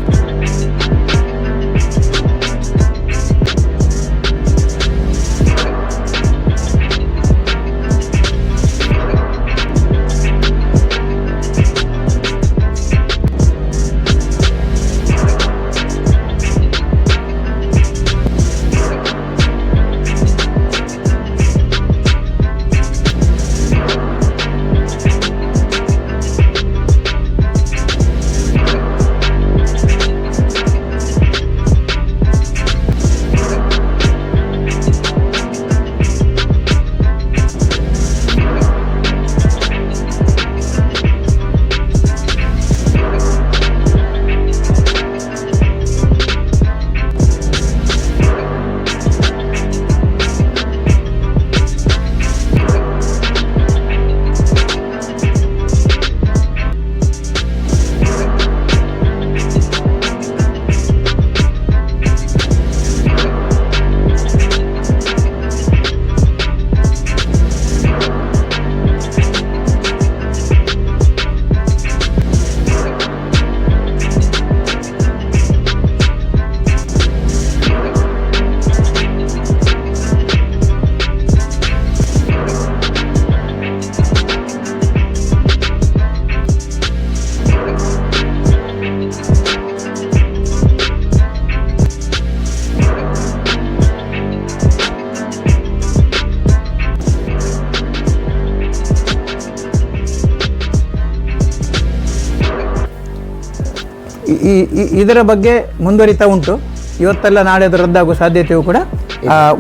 ಈ- ಇದರ ಬಗ್ಗೆ ಮುಂದುವರಿತಾ ಉಂಟು. ಇವತ್ತೆಲ್ಲ ನಾಳೆ ಅದು ರದ್ದಾಗುವ ಸಾಧ್ಯತೆಯೂ ಕೂಡ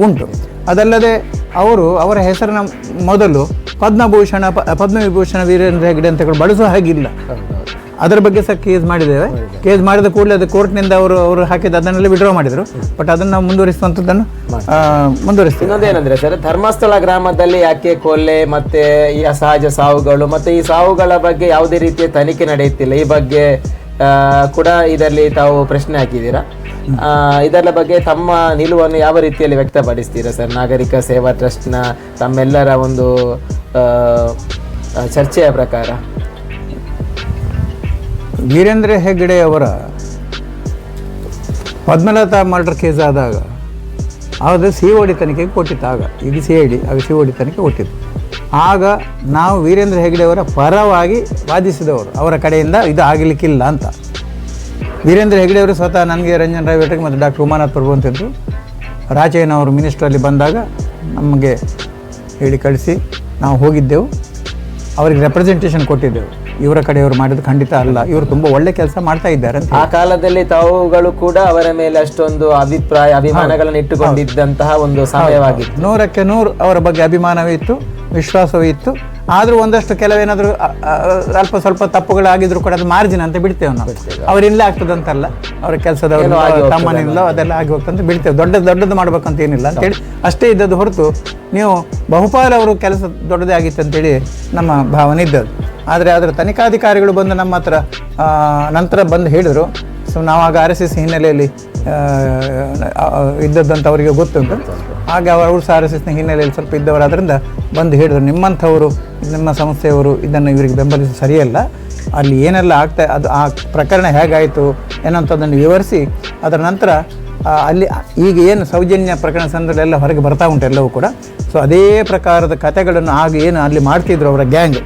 ಉಂಟು. ಅದಲ್ಲದೆ ಅವರು ಅವರ ಹೆಸರಿನ ಮೊದಲು ಪದ್ಮಭೂಷಣ ಪ- ಪದ್ಮವಿಭೂಷಣ ವೀರೇಂದ್ರ ಹೆಗ್ಡೆ ಅಂತ ಹೇಳಿ ಬಳಸುವ ಹಾಗಿಲ್ಲ ಅದರ ಬಗ್ಗೆ ಸಹ ಕೇಸ್ ಮಾಡಿದ್ದೇವೆ. ಕೇಸ್ ಮಾಡಿದ ಕೂಡಲೇ ಅದು ಕೋರ್ಟ್ನಿಂದ ಅವರು ಅವರು ಹಾಕಿದ ಅದನ್ನೆಲ್ಲ ವಿಡ್ರಾ ಮಾಡಿದರು. ಬಟ್ ಅದನ್ನು ನಾವು ಮುಂದುವರಿಸುವಂಥದ್ದನ್ನು ಮುಂದುವರಿಸ್ತೀವಿ. ಇನ್ನೊಂದೇನಂದ್ರೆ ಸರ್ ಧರ್ಮಸ್ಥಳ ಗ್ರಾಮದಲ್ಲಿ ಯಾಕೆ ಕೊಲೆ ಮತ್ತೆ ಈ ಅಸಹಜ ಸಾವುಗಳು ಮತ್ತೆ ಈ ಸಾವುಗಳ ಬಗ್ಗೆ ಯಾವುದೇ ರೀತಿಯ ತನಿಖೆ ನಡೆಯುತ್ತಿಲ್ಲ? ಈ ಬಗ್ಗೆ ಕೂಡ ಇದರಲ್ಲಿ ತಾವು ಪ್ರಶ್ನೆ ಹಾಕಿದ್ದೀರಾ? ಇದರ ಬಗ್ಗೆ ತಮ್ಮ ನಿಲುವನ್ನು ಯಾವ ರೀತಿಯಲ್ಲಿ ವ್ಯಕ್ತಪಡಿಸ್ತೀರಾ ಸರ್? ನಾಗರಿಕ ಸೇವಾ ಟ್ರಸ್ಟ್ನ ತಮ್ಮೆಲ್ಲರ ಒಂದು ಚರ್ಚೆಯ ಪ್ರಕಾರ. ವೀರೇಂದ್ರ ಹೆಗ್ಗಡೆ ಅವರ ಪದ್ಮಲತಾ ಮರ್ಡರ್ ಕೇಸ್ ಆದಾಗ ಅದು ಸಿ ಓಡಿ ತನಿಖೆಗೆ ಕೊಟ್ಟಿತ್ತು. ಆಗ ಇದು ಸಿ ಐ ಡಿ, ಆಗ ಸಿ ಓಡಿ ತನಿಖೆ ಕೊಟ್ಟಿತ್ತು. ಆಗ ನಾವು ವೀರೇಂದ್ರ ಹೆಗ್ಡೆಯವರ ಪರವಾಗಿ ವಾದಿಸಿದವರು. ಅವರ ಕಡೆಯಿಂದ ಇದು ಆಗಲಿಕ್ಕಿಲ್ಲ ಅಂತ. ವೀರೇಂದ್ರ ಹೆಗ್ಡೆಯವರು ಸ್ವತಃ ನನಗೆ ರಂಜನ್ ರಾಯ್ ಮತ್ತು ಡಾಕ್ಟರ್ ಉಮಾನಾಥ್ ಪ್ರಭು ಅಂತಿದ್ದರು ರಾಜಯ್ಯನವರು ಮಿನಿಸ್ಟ್ರಲ್ಲಿ ಬಂದಾಗ ನಮಗೆ ಹೇಳಿ ಕಳಿಸಿ, ನಾವು ಹೋಗಿದ್ದೆವು. ಅವರಿಗೆ ರೆಪ್ರೆಸೆಂಟೇಷನ್ ಕೊಟ್ಟಿದ್ದೆವು. ಇವರ ಕಡೆಯವರು ಮಾಡಿದ್ದು ಖಂಡಿತ ಅಲ್ಲ. ಇವರು ತುಂಬಾ ಒಳ್ಳೆ ಕೆಲಸ ಮಾಡ್ತಾ ಇದ್ದಾರೆ ಅಂತ ಆ ಕಾಲದಲ್ಲಿ ತಾವುಗಳು ಕೂಡ ಅವರ ಮೇಲೆ ಅಷ್ಟೊಂದು ಅಭಿಪ್ರಾಯ ಅಭಿಮಾನಗಳನ್ನು ಇಟ್ಟುಕೊಂಡಿದ್ದಂತಹ ಒಂದು ಸಮಯವಾಗಿತ್ತು. ನೂರಕ್ಕೆ ನೂರು ಅವರ ಬಗ್ಗೆ ಅಭಿಮಾನವೇ ಇತ್ತು ವಿಶ್ವಾಸವೂ ಇತ್ತು. ಆದರೂ ಒಂದಷ್ಟು ಕೆಲವೇನಾದರೂ ಅಲ್ಪ ಸ್ವಲ್ಪ ತಪ್ಪುಗಳಾಗಿದ್ರು ಕೂಡ ಅದು ಮಾರ್ಜಿನ್ ಅಂತ ಬಿಡ್ತೇವೆ ನಾವು. ಅವರಿಲ್ಲ ಆಗ್ತದಂತಲ್ಲ ಅವ್ರ ಕೆಲಸದವರು ತಮ್ಮನಿಂದ ಅದೆಲ್ಲ ಆಗಿ ಹೋಗ್ತಂತ ಬಿಡ್ತೇವೆ. ದೊಡ್ಡ ದೊಡ್ಡದು ಮಾಡ್ಬೇಕಂತ ಏನಿಲ್ಲ ಅಂತೇಳಿ ಅಷ್ಟೇ ಇದ್ದದ್ದು ಹೊರತು ನೀವು ಬಹುಪಾಲು ಅವರು ಕೆಲಸ ದೊಡ್ಡದೇ ಆಗಿತ್ತು ಅಂತೇಳಿ ನಮ್ಮ ಭಾವನೆ ಇದ್ದದ್ದು. ಆದರೆ ಅದರ ತನಿಖಾಧಿಕಾರಿಗಳು ಬಂದು ನಮ್ಮ ಹತ್ರ ನಂತರ ಬಂದು ಹೇಳಿದರು. ಸೊ ನಾವು ಆಗ ಆರ್ ಎಸ್ ಎಸ್ ಹಿನ್ನೆಲೆಯಲ್ಲಿ ಇದ್ದದ್ದಂತ ಅವರಿಗೆ ಗೊತ್ತುಂಟು. ಹಾಗೆ ಅವರು ಸಹ ಆರ್ ಎಸ್ ಎಸ್ನ ಹಿನ್ನೆಲೆಯಲ್ಲಿ ಸ್ವಲ್ಪ ಇದ್ದವರಾದ್ರಿಂದ ಬಂದು ಹೇಳಿದ್ರು. ನಿಮ್ಮಂಥವರು ನಿಮ್ಮ ಸಂಸ್ಥೆಯವರು ಇದನ್ನು ಇವರಿಗೆ ಬೆಂಬಲಿಸಿ ಸರಿಯಲ್ಲ. ಅಲ್ಲಿ ಏನೆಲ್ಲ ಆಗ್ತಾ, ಅದು ಆ ಪ್ರಕರಣ ಹೇಗಾಯಿತು ಏನಂತದನ್ನು ವಿವರಿಸಿ, ಅದರ ನಂತರ ಅಲ್ಲಿ ಈಗ ಏನು ಸೌಜನ್ಯ ಪ್ರಕರಣ ಸಂದರ್ಭದಲ್ಲಿ ಎಲ್ಲ ಹೊರಗೆ ಬರ್ತಾ ಉಂಟು ಎಲ್ಲವೂ ಕೂಡ. ಸೊ ಅದೇ ಪ್ರಕಾರದ ಕಥೆಗಳನ್ನು ಆಗ ಏನು ಅಲ್ಲಿ ಮಾಡ್ತಿದ್ರು ಅವರ ಗ್ಯಾಂಗ್.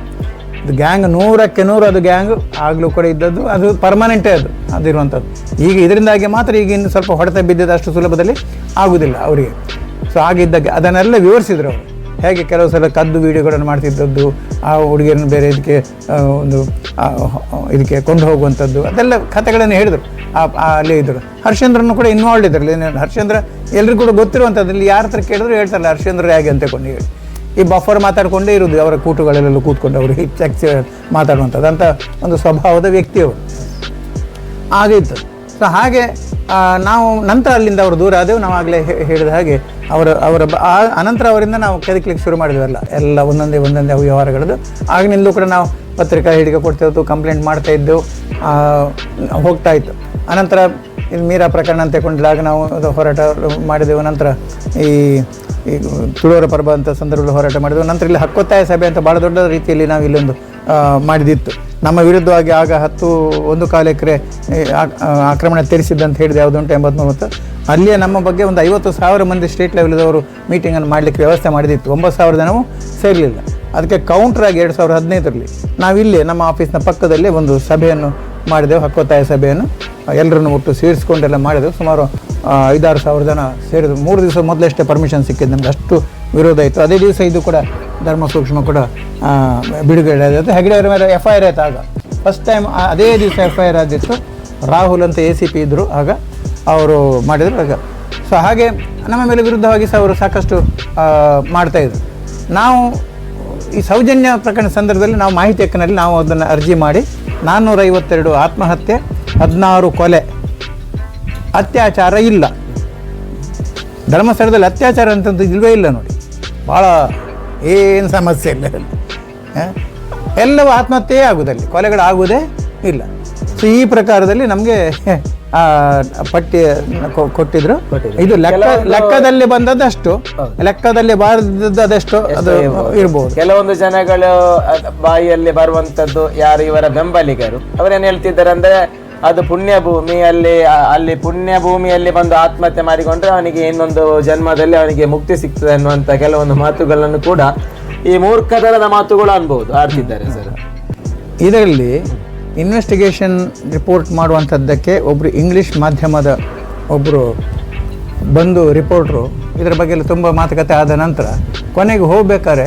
ಇದು ಗ್ಯಾಂಗ್ ನೂರಕ್ಕೆ ನೂರು ಅದು ಗ್ಯಾಂಗ್, ಆಗಲೂ ಕೂಡ ಇದ್ದದ್ದು ಅದು ಪರ್ಮನೆಂಟೇ ಅದು, ಅದಿರುವಂಥದ್ದು. ಈಗ ಇದರಿಂದಾಗಿ ಮಾತ್ರ ಈಗ ಸ್ವಲ್ಪ ಹೊಡೆತ ಬಿದ್ದಿದ್ದು ಅಷ್ಟು ಸುಲಭದಲ್ಲಿ ಆಗುವುದಿಲ್ಲ ಅವರಿಗೆ. ಸೊ ಆಗಿದ್ದಾಗ ಅದನ್ನೆಲ್ಲ ವಿವರಿಸಿದ್ರು ಅವರು. ಹೇಗೆ ಕೆಲವು ಸಲ ಕದ್ದು ವೀಡಿಯೋಗಳನ್ನು ಮಾಡ್ತಿದ್ದದ್ದು, ಆ ಹುಡುಗಿಯನ್ನು ಬೇರೆ ಇದಕ್ಕೆ ಒಂದು ಇದಕ್ಕೆ ಕೊಂಡು ಹೋಗುವಂಥದ್ದು, ಅದೆಲ್ಲ ಕಥೆಗಳನ್ನು ಹೇಳಿದರು. ಆ ಅಲ್ಲಿ ಇದ್ದರು. ಹರ್ಷೇಂದ್ರನು ಕೂಡ ಇನ್ವಾಲ್ವ್ ಇದ್ರಲ್ಲಿ ಹರ್ಷೇಂದ್ರ ಎಲ್ರಿಗೂ ಕೂಡ ಗೊತ್ತಿರುವಂಥದ್ದಲ್ಲಿ ಯಾರ ಹತ್ರ ಕೇಳಿದ್ರು ಹೇಳ್ತಾರಲ್ಲ, ಹರ್ಷೇಂದ್ರ ಹೇಗೆ ಅಂತ ಕೊಂಡು ಹೇಳಿ. ಈ ಬಫರ್ ಮಾತಾಡಿಕೊಂಡೇ ಇರೋದು ಅವರ ಕೂಟುಗಳಲ್ಲೆಲ್ಲ ಕೂತ್ಕೊಂಡು ಅವರು ಹೆಚ್ಚು ಮಾತಾಡುವಂಥದ್ದು. ಅಂತ ಒಂದು ಸ್ವಭಾವದ ವ್ಯಕ್ತಿ ಅವರು. ಆಗಿತ್ತು ಸೊ ಹಾಗೆ ನಾವು ನಂತರ ಅಲ್ಲಿಂದ ಅವರು ದೂರ ಆದೆವು. ನಾವು ಆಗಲೇ ಹೇಳಿದ ಹಾಗೆ ಅವರ ಅವರ ಅನಂತರ ಅವರಿಂದ ನಾವು ಕದಕ್ಲಿಕ್ಕೆ ಶುರು ಮಾಡಿದ್ವಲ್ಲ. ಎಲ್ಲ ಒಂದೊಂದೇ ಒಂದೊಂದೇ ವ್ಯವಹಾರಗಳದ್ದು ಆಗಿನಿಂದಲೂ ಕೂಡ ನಾವು ಪತ್ರಿಕಾ ಹೇಳಿಕೆ ಕೊಡ್ತಿದ್ದು ಕಂಪ್ಲೇಂಟ್ ಮಾಡ್ತಾ ಇದ್ದು ಹೋಗ್ತಾ ಇತ್ತು. ಅನಂತರ ಮೀರಾ ಪ್ರಕರಣ ಅಂತ ತಗೊಂಡಾಗ ನಾವು ಹೋರಾಟ ಮಾಡಿದೆವು. ನಂತರ ಈ ಈ ತುಳುವರ ಪರ್ವ ಅಂತ ಸಂದರ್ಭದಲ್ಲಿ ಹೋರಾಟ ಮಾಡಿದೆವು. ನಂತರ ಇಲ್ಲಿ ಹಕ್ಕೊತ್ತಾಯ ಸಭೆ ಅಂತ ಭಾಳ ದೊಡ್ಡ ರೀತಿಯಲ್ಲಿ ನಾವು ಇಲ್ಲೊಂದು ಮಾಡಿದಿತ್ತು. ನಮ್ಮ ವಿರುದ್ಧವಾಗಿ ಆಗ ಹತ್ತು, ಒಂದು ಕಾಲು ಎಕರೆ ಆಕ್ರಮಣ ತೀರಿಸಿದ್ದಂತ ಹೇಳಿದೆ ಯಾವುದುಂಟು ಎಂಬತ್ಮೂವತ್ತು ಅಲ್ಲಿಯೇ ನಮ್ಮ ಬಗ್ಗೆ ಒಂದು ಐವತ್ತು ಸಾವಿರ ಮಂದಿ ಸ್ಟೇಟ್ ಲೆವೆಲ್ದವರು ಮೀಟಿಂಗನ್ನು ಮಾಡಲಿಕ್ಕೆ ವ್ಯವಸ್ಥೆ ಮಾಡಿದಿತ್ತು. ಒಂಬತ್ತು ಸಾವಿರ ಜನವೂ ಸೇರಲಿಲ್ಲ. ಅದಕ್ಕೆ ಕೌಂಟ್ರಾಗಿ ಎರಡು ಸಾವಿರದ ಹದಿನೈದರಲ್ಲಿ ನಾವಿಲ್ಲಿ ನಮ್ಮ ಆಫೀಸ್ನ ಪಕ್ಕದಲ್ಲೇ ಒಂದು ಸಭೆಯನ್ನು ಮಾಡಿದೆವು, ಹಕ್ಕೊತ್ತಾಯ ಸಭೆಯನ್ನು. ಎಲ್ಲರನ್ನು ಒಟ್ಟು ಸೇರಿಸ್ಕೊಂಡೆಲ್ಲ ಮಾಡಿದ್ರು. ಸುಮಾರು ಐದಾರು ಸಾವಿರ ಜನ ಸೇರಿದ್ರು. ಮೂರು ದಿವಸ ಮೊದಲಷ್ಟೇ ಪರ್ಮಿಷನ್ ಸಿಕ್ಕಿದ್ದು. ನಮ್ಗೆ ಅಷ್ಟು ವಿರೋಧ ಇತ್ತು. ಅದೇ ದಿವಸ ಇದು ಕೂಡ ಧರ್ಮ ಸೂಕ್ಷ್ಮ ಕೂಡ ಬಿಡುಗಡೆ ಆಗುತ್ತೆ ಹೆಗಡೆ ಅವರ ಮೇಲೆ ಎಫ್ ಐ ಆರ್ ಆಯ್ತು ಆಗ. ಫಸ್ಟ್ ಟೈಮ್ ಅದೇ ದಿವಸ ಎಫ್ ಐ ಆರ್ ಆದಿತ್ತು ರಾಹುಲ್ ಅಂತ ಎ ಸಿ ಪಿ ಇದ್ದರು ಆಗ ಅವರು ಮಾಡಿದರು. ಆಗ ಸೊ, ಹಾಗೆ ನಮ್ಮ ಮೇಲೆ ವಿರುದ್ಧವಾಗಿ ಸಹ ಅವರು ಸಾಕಷ್ಟು ಮಾಡ್ತಾಯಿದ್ರು ನಾವು ಈ ಸೌಜನ್ಯ ಪ್ರಕರಣ ಸಂದರ್ಭದಲ್ಲಿ ನಾವು ಮಾಹಿತಿ ಹಕ್ಕಿನಲ್ಲಿ ನಾವು ಅದನ್ನು ಅರ್ಜಿ ಮಾಡಿ ನಾನ್ನೂರೈವತ್ತೆರಡು ಆತ್ಮಹತ್ಯೆ ಹದಿನಾರು ಕೊಲೆ. ಅತ್ಯಾಚಾರ ಇಲ್ಲ. ಧರ್ಮಸ್ಥಳದಲ್ಲಿ ಅತ್ಯಾಚಾರ ಅಂತಂದು ಇಲ್ವೇ ಇಲ್ಲ ನೋಡಿ. ಭಾಳ ಏನು ಸಮಸ್ಯೆ ಇಲ್ಲ? ಎಲ್ಲವೂ ಆತ್ಮಹತ್ಯೆಯೇ ಆಗುವುದಲ್ಲಿ ಕೊಲೆಗಳಾಗುವುದೇ ಇಲ್ಲ. ಸೊ ಈ ಪ್ರಕಾರದಲ್ಲಿ ನಮಗೆ ಪಟ್ಟಿ ಕೊಟ್ಟಿದ್ರು. ಇದು ಲೆಕ್ಕ ಲೆಕ್ಕದಲ್ಲಿ ಬಂದದಷ್ಟು ಲೆಕ್ಕದಲ್ಲಿ ಬಾರದಷ್ಟು ಅದು ಇರ್ಬೋದು. ಕೆಲವೊಂದು ಜನಗಳು ಬಾಯಿಯಲ್ಲಿ ಬರುವಂತದ್ದು ಯಾರು ಇವರ ಬೆಂಬಲಿಗರು. ಅವರೇನು ಹೇಳ್ತಿದ್ದಾರೆ ಅಂದ್ರೆ ಅದು ಪುಣ್ಯ ಭೂಮಿ ಅಲ್ಲಿ ಅಲ್ಲಿ ಪುಣ್ಯ ಭೂಮಿಯಲ್ಲಿ ಬಂದು ಆತ್ಮಹತ್ಯೆ ಮಾಡಿಕೊಂಡ್ರೆ ಅವನಿಗೆ ಇನ್ನೊಂದು ಜನ್ಮದಲ್ಲಿ ಅವನಿಗೆ ಮುಕ್ತಿ ಸಿಗ್ತದೆ ಅನ್ನುವಂಥ ಕೆಲವೊಂದು ಮಾತುಗಳನ್ನು ಕೂಡ ಈ ಮೂರ್ಖತನದ ಮಾತುಗಳು ಅನ್ಬಹುದು ಆಡ್ತಿದ್ದಾರೆ ಸರ್. ಇದರಲ್ಲಿ ಇನ್ವೆಸ್ಟಿಗೇಷನ್ ರಿಪೋರ್ಟ್ ಮಾಡುವಂಥದ್ದಕ್ಕೆ ಒಬ್ಬರು ಇಂಗ್ಲೀಷ್ ಮಾಧ್ಯಮದ ಒಬ್ಬರು ಬಂದು ರಿಪೋರ್ಟ್ರು ಇದರ ಬಗ್ಗೆ ಎಲ್ಲ ತುಂಬ ಮಾತುಕತೆ ಆದ ನಂತರ ಕೊನೆಗೆ ಹೋಗ್ಬೇಕಾದ್ರೆ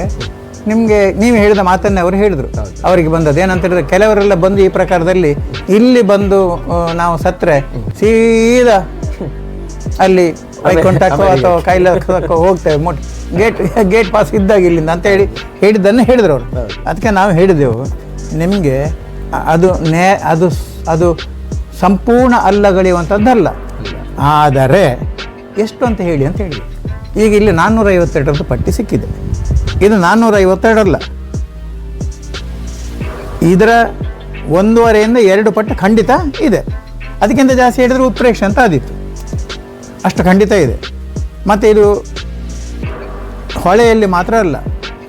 ನಿಮಗೆ ನೀವು ಹೇಳಿದ ಮಾತನ್ನೇ ಅವರು ಹೇಳಿದರು. ಅವರಿಗೆ ಬಂದದ್ದು. ಏನಂತ ಹೇಳಿದ್ರೆ ಕೆಲವರೆಲ್ಲ ಬಂದು ಈ ಪ್ರಕಾರದಲ್ಲಿ ಇಲ್ಲಿ ಬಂದು ಆ, ನಾವು ಸತ್ರೆ ಸೀದಾ ಅಲ್ಲಿ ವೈಕುಂಠಕ್ಕೋ ಅಥವಾ ಕೈಲ ಹೋಗ್ತೇವೆ. ಮೊಟ್ ಗೇಟ್ ಗೇಟ್ ಪಾಸ್ ಇದ್ದಾಗ ಇಲ್ಲಿಂದ ಅಂತ ಹೇಳಿ ಹೇಳಿದ್ದನ್ನು ಹೇಳಿದ್ರು ಅವರು. ಅದಕ್ಕೆ ನಾವು ಹೇಳಿದೆವು ನಿಮಗೆ ಅದು ನೇ ಅದು ಅದು ಸಂಪೂರ್ಣ ಅಲ್ಲಗಳೆಯುವಂಥದ್ದಲ್ಲ ಆದರೆ ಎಷ್ಟು ಅಂತ ಹೇಳಿ ಅಂತ ಹೇಳಿ ಈಗ ಇಲ್ಲಿ ನಾನ್ನೂರ ಐವತ್ತೆರಡರದ್ದು ಪಟ್ಟಿ ಸಿಕ್ಕಿದೆ. ಇದು ನಾನ್ನೂರ ಐವತ್ತೆರಡಲ್ಲ ಇದರ ಒಂದೂವರೆಯಿಂದ ಎರಡು ಪಟ್ಟು ಖಂಡಿತ ಇದೆ. ಅದಕ್ಕಿಂತ ಜಾಸ್ತಿ ಹೇಳಿದ್ರೆ ಉತ್ಪ್ರೇಕ್ಷೆ ಅಂತ ಆದಿತ್ತು ಅಷ್ಟು ಖಂಡಿತ ಇದೆ. ಮತ್ತು ಇದು ಹೊಳೆಯಲ್ಲಿ ಮಾತ್ರ ಅಲ್ಲ,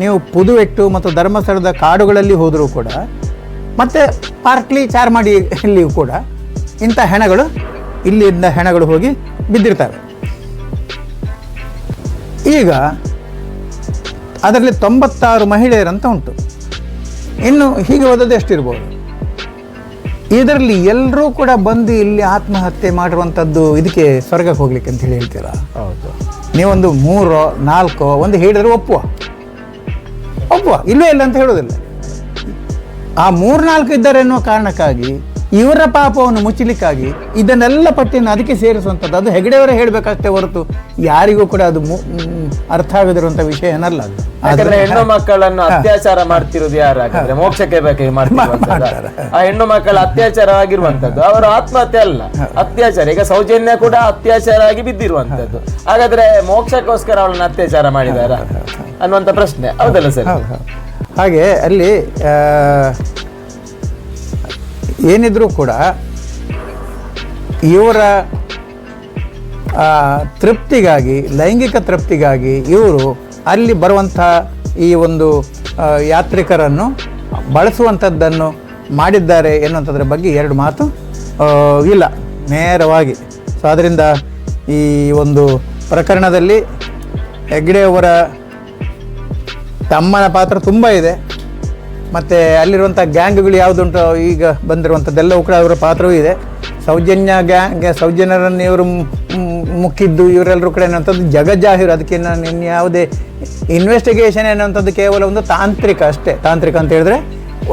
ನೀವು ಪುದುವೆಟ್ಟು ಮತ್ತು ಧರ್ಮಸ್ಥಳದ ಕಾಡುಗಳಲ್ಲಿ ಹೋದರೂ ಕೂಡ, ಮತ್ತು ಪಾರ್ಕ್ಲಿ ಚಾರ್ಮಾಡಿಯಲ್ಲಿಯೂ ಕೂಡ, ಇಂಥ ಹೆಣಗಳು, ಇಲ್ಲಿಂದ ಹೆಣಗಳು ಹೋಗಿ ಬಿದ್ದಿರ್ತವೆ. ಈಗ ಅದರಲ್ಲಿ ತೊಂಬತ್ತಾರು ಮಹಿಳೆಯರಂತ ಉಂಟು. ಇನ್ನು ಹೀಗೆ ಓದೋದು ಎಷ್ಟಿರ್ಬೋದು? ಇದರಲ್ಲಿ ಎಲ್ಲರೂ ಕೂಡ ಬಂದು ಇಲ್ಲಿ ಆತ್ಮಹತ್ಯೆ ಮಾಡಿರುವಂಥದ್ದು ಇದಕ್ಕೆ ಸ್ವರ್ಗಕ್ಕೆ ಹೋಗ್ಲಿಕ್ಕೆ ಅಂತ ಹೇಳಿ ಹೇಳ್ತೀರಾ? ಹೌದು. ನೀವೊಂದು ಮೂರೋ ನಾಲ್ಕೋ ಒಂದು ಹೇಳಿದ್ರೆ ಒಪ್ಪುವ. ಒಪ್ಪುವ. ಇಲ್ಲವೇ ಇಲ್ಲ ಅಂತ ಹೇಳೋದಿಲ್ಲ ಆ ಮೂರ್ನಾಲ್ಕು ಇದ್ದಾರೆ ಅನ್ನೋ ಕಾರಣಕ್ಕಾಗಿ ಇವರ ಪಾಪವನ್ನು ಮುಚ್ಚಲಿಕ್ಕಾಗಿ ಇದನ್ನೆಲ್ಲ ಪಟ್ಟಿಯನ್ನು ಅದಕ್ಕೆ ಸೇರಿಸುವಂಥದ್ದು. ಅದು ಹೆಗಡೆಯವರೇ ಹೇಳಬೇಕಷ್ಟೇ ಹೊರತು ಯಾರಿಗೂ ಕೂಡ ಅದು ಅರ್ಥ ಆಗದಿರುವಂಥ ವಿಷಯ ಏನಲ್ಲ ಅದು. ಯಾಕಂದ್ರೆ ಹೆಣ್ಣು ಮಕ್ಕಳನ್ನು ಅತ್ಯಾಚಾರ ಮಾಡ್ತಿರೋದು ಯಾರಾಗ್ರೆ ಮೋಕ್ಷಕ್ಕೆ ಬೇಕಾಗಿ ಮಾಡ್ತಿರುವಂತದ್ದು ಆ ಹೆಣ್ಣು ಮಕ್ಕಳ ಅತ್ಯಾಚಾರ ಆಗಿರುವಂತದ್ದು ಅವರ ಆತ್ಮಹತ್ಯೆ ಅಲ್ಲ ಅತ್ಯಾಚಾರ. ಈಗ ಸೌಜನ್ಯ ಕೂಡ ಅತ್ಯಾಚಾರ ಆಗಿ ಬಿದ್ದಿರುವಂತದ್ದು ಹಾಗಾದ್ರೆ ಮೋಕ್ಷಕ್ಕೋಸ್ಕರ ಅವಳನ್ನು ಅತ್ಯಾಚಾರ ಮಾಡಿದಾರ ಅನ್ನುವಂತ ಪ್ರಶ್ನೆ. ಹೌದಲ್ಲ ಸರ್. ಹಾಗೆ ಅಲ್ಲಿ ಏನಿದ್ರೂ ಕೂಡ ಇವರ ತೃಪ್ತಿಗಾಗಿ, ಲೈಂಗಿಕ ತೃಪ್ತಿಗಾಗಿ ಇವರು ಅಲ್ಲಿ ಬರುವಂಥ ಈ ಒಂದು ಯಾತ್ರಿಕರನ್ನು ಬಳಸುವಂಥದ್ದನ್ನು ಮಾಡಿದ್ದಾರೆ ಎನ್ನುವಂಥದ್ರ ಬಗ್ಗೆ ಎರಡು ಮಾತು ಇಲ್ಲ, ನೇರವಾಗಿ. ಸೊ ಅದರಿಂದ ಈ ಒಂದು ಪ್ರಕರಣದಲ್ಲಿ ಹೆಗ್ಡೆಯವರ ತಮ್ಮನ ಪಾತ್ರ ತುಂಬ ಇದೆ. ಮತ್ತು ಅಲ್ಲಿರುವಂಥ ಗ್ಯಾಂಗ್ಗಳು ಯಾವುದುಂಟು ಈಗ ಬಂದಿರುವಂಥದ್ದೆಲ್ಲವೂ ಕೂಡ ಅವರ ಪಾತ್ರವೂ ಇದೆ. ಸೌಜನ್ಯ ಗ್ಯಾಂಗ್ ಸೌಜನ್ಯರನ್ನು ಇವರು ಮುಕ್ಕಿದ್ದು ಇವರೆಲ್ಲರೂ ಕೂಡ ಏನಂಥದ್ದು ಜಗಜ್ಜಾಹಿರು ಅದಕ್ಕೆ ನಾನು ಇನ್ಯಾವುದೇ ಇನ್ವೆಸ್ಟಿಗೇಷನ್ ಅನ್ನೋಂಥದ್ದು ಕೇವಲ ಒಂದು ತಾಂತ್ರಿಕ ಅಷ್ಟೇ. ತಾಂತ್ರಿಕ ಅಂತ ಹೇಳಿದ್ರೆ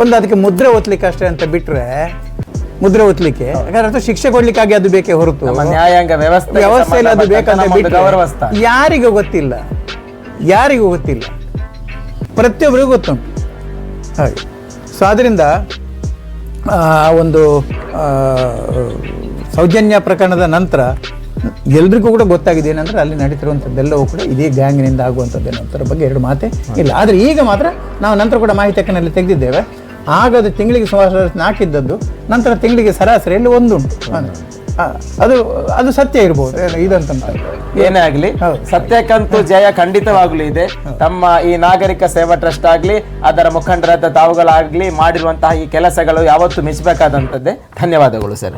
ಒಂದು ಅದಕ್ಕೆ ಮುದ್ರೆ ಒತ್ತಲಿಕ್ಕೆ ಅಷ್ಟೇ ಅಂತ ಬಿಟ್ಟರೆ ಮುದ್ರೆ ಒತ್ತಲಿಕ್ಕೆ ಯಾಕಂದ್ರೆ ಅದು ಶಿಕ್ಷೆ ಕೊಡ್ಲಿಕ್ಕಾಗಿ ಅದು ಬೇಕೇ ಹೊರತು. ನ್ಯಾಯಾಂಗ ವ್ಯವಸ್ಥೆ ವ್ಯವಸ್ಥೆಯಲ್ಲಿ ಅದು ಬೇಕಂತ ಬಿಟ್ಟು ಯಾರಿಗೂ ಗೊತ್ತಿಲ್ಲ. ಯಾರಿಗೂ ಗೊತ್ತಿಲ್ಲ. ಪ್ರತಿಯೊಬ್ಬರಿಗೂ ಗೊತ್ತುಂಟು. ಹಾಗೆ. ಸೊ ಆದ್ದರಿಂದ ಒಂದು ಸೌಜನ್ಯ ಪ್ರಕರಣದ ನಂತರ ಎಲ್ರಿಗೂ ಕೂಡ ಗೊತ್ತಾಗಿದೆ ಏನಂದ್ರೆ ಅಲ್ಲಿ ನಡೀತಿರುವಂಥದ್ದೆಲ್ಲವೂ ಕೂಡ ಇದೇ ಗ್ಯಾಂಗ್ನಿಂದ ಆಗುವಂಥದ್ದು ಏನಂತರ ಬಗ್ಗೆ ಎರಡು ಮಾತೆ ಇಲ್ಲ. ಆದರೆ ಈಗ ಮಾತ್ರ ನಾವು ನಂತರ ಕೂಡ ಮಾಹಿತಿ ಹಕ್ಕಿನಲ್ಲಿ ತೆಗೆದಿದ್ದೇವೆ. ಆಗ ಅದು ತಿಂಗಳಿಗೆ ಸುಮಾರು ನಾಲ್ಕಿದ್ದದ್ದು ನಂತರ ತಿಂಗಳಿಗೆ ಸರಾಸರಿಯಲ್ಲಿ ಒಂದುಂಟು. ಅದು ಅದು ಸತ್ಯ ಇರಬಹುದು ಏನು ಇದಂತ ಏನೇ ಆಗ್ಲಿ. ಸತ್ಯಕ್ಕಂತೂ ಜಯ ಖಂಡಿತವಾಗ್ಲೂ ಇದೆ. ತಮ್ಮ ಈ ನಾಗರಿಕ ಸೇವಾ ಟ್ರಸ್ಟ್ ಆಗಲಿ ಅದರ ಮುಖಂಡರಾದ ತಾವುಗಳಾಗ್ಲಿ ಮಾಡಿರುವಂತಹ ಈ ಕೆಲಸಗಳು ಯಾವತ್ತೂ ಮೆಚ್ಚಬೇಕಾದಂಥದ್ದೇ ಧನ್ಯವಾದಗಳು ಸರ್.